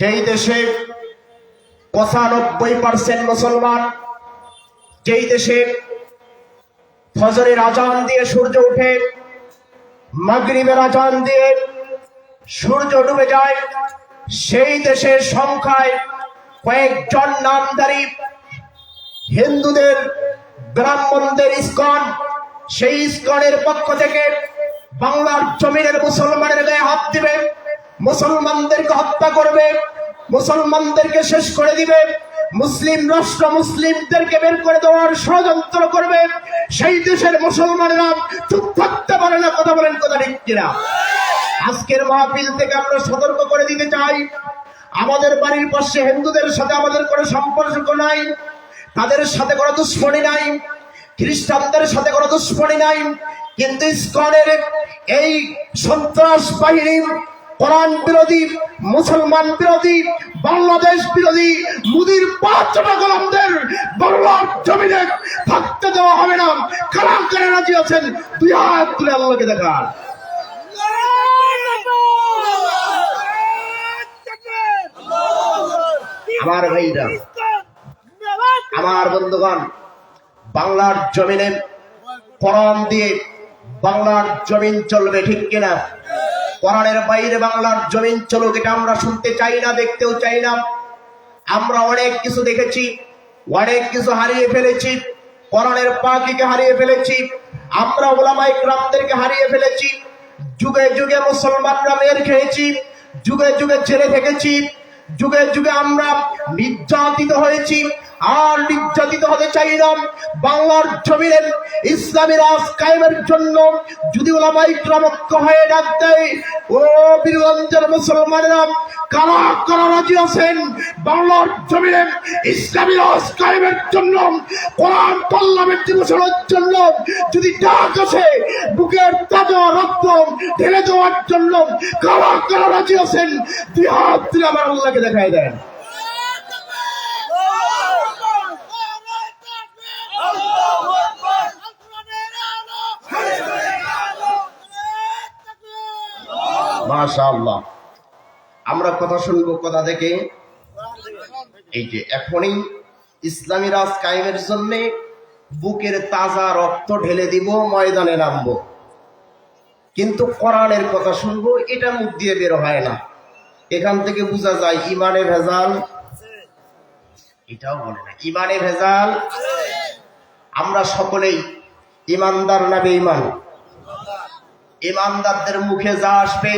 যেই দেশে পঁচানব্বই পার্সেন্ট মুসলমান, যেই দেশে ফজরের আজান দিয়ে সূর্য উঠে মাগরিবের আজান দিয়ে সূর্য ডুবে যায়, সেই দেশের সংখ্যায় কয়েকজন নামদারি হিন্দুদের, ব্রাহ্মণদের ইস্কন, সেই ইস্কনের পক্ষ থেকে বাংলার জমিনের মুসলমানের গায়ে হাত দিবে। মুসলমানদেরকে হত্যা করবে, মুসলমানদেরকে শেষ করে দিবে, মুসলিম রাষ্ট্র মুসলিমদেরকে বের করে দেওয়ার ষড়যন্ত্র করবে। সেই দেশের মুসলমানেরা চুপ থাকতে পারে না, কথা বলেন কথা ঠিক আজকের মাহফিল থেকে আমরা সতর্ক করে দিতে চাই। আমাদের বাড়ির পাশে হিন্দুদের সাথে আমাদের কোনো সম্পর্ক নাই, তাদের সাথে কোনো দুশ্মনী নাই, খ্রিস্টানদের সাথে কোনো দুশ্মনী নাই, কিন্তু ইস্কনের এই সন্ত্রাস বাহিনী কোরআন বিরোধী, মুসলমান বিরোধী, বাংলাদেশ বিরোধী, মুদির পাঁচ গোলামদের বাংলার জমিনে থাকতে দেওয়া হবে না। কারা কারা রাজি আছেন? দুই হাত তুলে আল্লাহকে দেখান। আমার ভাইরা, আমার বন্ধুগণ, বাংলার জমিনে কোরআন দিয়ে বাংলার জমিন চলবে ঠিক কিনা? কোরআনের বাইরে বাংলার জমিন চলুক, এটা আমরা শুনতে চাই না, দেখতেও চাই না। আমরা অনেক কিছু দেখেছি, অনেক কিছু হারিয়ে ফেলেছি, কোরআনের পাখিকে হারিয়ে ফেলেছি, আমরা ওলামাই গ্রামদেরকে হারিয়ে ফেলেছি, যুগে যুগে মুসলমানরা মেয়ের খেয়েছি, যুগে যুগে ছেড়ে থেকেছি, যুগে যুগে আমরা নির্যাতিত হয়েছি আর নির্যাতিত হতে চাই না। বাংলার জমিনের ইসলামী রাজ কায়েমের জন্য যদি ওলামাই ক্রমক্ষ হয়ে ডাক দেয়, ও বীরগঞ্জের মুসলমানেরা কারা কারা রাজি আছেন? বাংলার জমিনে ইসলামী রাজ কায়েমের জন্য, কোরআন পার্লামেন্ট দিবসের জন্য যদি ডাক আসে, বুকের তাজা রক্ত ঢেলে দেওয়ার জন্য কারা কারা রাজি আছেন? দুই হাত আমার আল্লাহকে দেখাই দেন। মাশাআল্লাহ। আমরা কথা শুনব কথা থেকে এই যে এখনই ইসলামী রাজ কায়েমের জন্য বুকের তাজা রক্ত ঢেলে দিব, ময়দানে নামবো। কিন্তু কোরআনের কথা শুনব, এটা মুখ দিয়ে বের হয় না। এখান থেকে বোঝা যায় ইমানে ভেজাল। এটাও বলে না ইমানে ভেজাল। আমরা সকলেই ইমানদার না বেঈমান। ইমানদারদের মুখে যা আসবে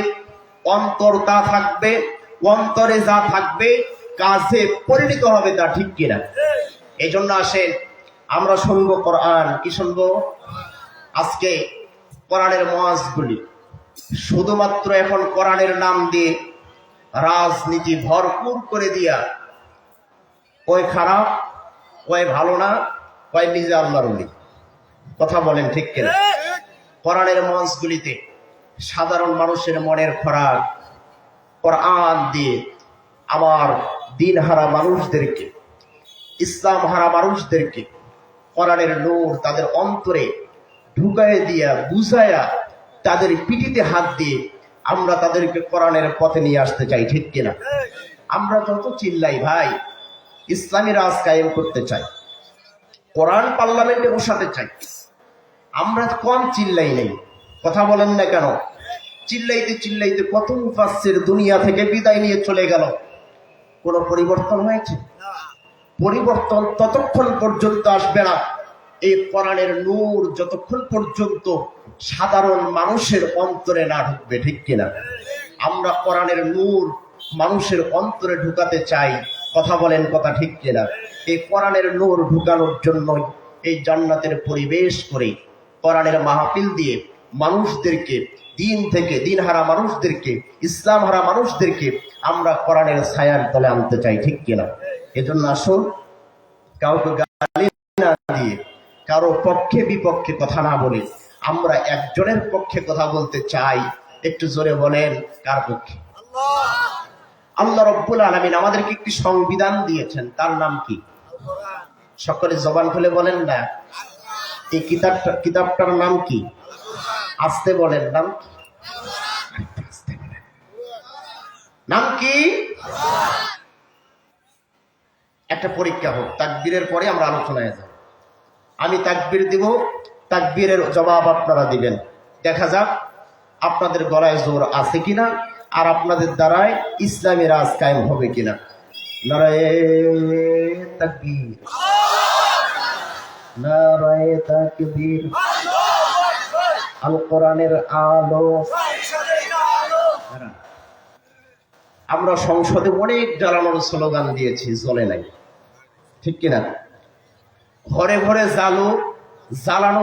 অন্তর তা থাকবে অন্তরে যা থাকবে কাজে পরিণত হবে তা ঠিক কিনা। এই জন্য আসেন আমরা শুনব কোরআন। কি শুনব? আজকে কোরআনের মহাজগুলি শুধুমাত্র এখন কোরআনের নাম দিয়ে রাজনীতি ভরপুর করে দিয়া কয় খারাপ কয় ভালো না কয় নিজে আল্লাহর কথা বলেন ঠিক কিনা? কোরআনের মঞ্চগুলিতে সাধারণ মানুষের মনের খোরাক, কোরআন দিয়ে আমার দিন হারা মানুষদেরকে, ইসলাম হারা মানুষদেরকে, কোরআনের নূর তাদের অন্তরে ঢুকায় দিয়া, বুঝায়া তাদের পিঠিতে হাত দিয়ে আমরা তাদেরকে কোরআনের পথে নিয়ে আসতে চাই, ঠিক কিনা? আমরা যত চিল্লাই ভাই, ইসলামী রাজ কায়েম করতে চাই, কোরআন পার্লামেন্টে বসাতে চাই, আমরা কম চিল্লাই নেই, কথা বলেন না কেন? চিল্লাইতে চিল্লাইতে কত মুফাসসির দুনিয়া থেকে বিদায় নিয়ে চলে গেল। কোনো পরিবর্তন হয়েছে? পরিবর্তন ততক্ষণ পর্যন্ত আসবে না। এই কোরআনের নূর যতক্ষণ পর্যন্ত সাধারণ মানুষের অন্তরে না ঢুকবে ঠিক কিনা? আমরা কোরআনের নূর মানুষের অন্তরে ঢুকাতে চাই। কথা বলেন কথা ঠিক কিনা? এই কোরআনের নূর ঢুকানোর জন্য এই জান্নাতের পরিবেশ করে কোরআনের মাহফিল দিয়ে মানুষদেরকে, দিন থেকে দিন হারা মানুষদেরকে, ইসলাম হারা মানুষদেরকে আমরা কোরআনের ছায়ার তলে আনতে চাই, ঠিক কিনা এজন্য আসুন, কাউকে গালি না দিয়ে, কারও পক্ষে বিপক্ষে কথা না বলে আমরা একজনের পক্ষে কথা বলতে চাই, একটু জোরে বলেন, কার পক্ষে? আল্লাহ রব্বুল আলমিন আমাদেরকে একটি সংবিধান দিয়েছেন, তার নাম কি? সকলে জবান খুলে বলেন না, এই কিতাবটা কিতাবটার নাম কি? আসতে বলেন, নাম কি? নাম কি? একটা পরীক্ষা হোক, তাকবীরের পরে আমরা আলোচনায় যাব। আমি তাকবীর দিব, তাকবীরের জবাব আপনারা দিবেন। দেখা যাক আপনাদের গলায় জোর আছে কিনা, আর আপনাদের দ্বারায় ইসলামী রাজ কায়েম হবে কিনা। নারায়ে তাকবীর। নারায়ে তাকবীর। আল কোরআনের আলো। আমরা সংসদে অনেক জ্বালানোর স্লোগান দিয়েছি, জ্বলে নাই। ঠিক কিনা? ঘরে ঘরে জ্বালো, জ্বালানো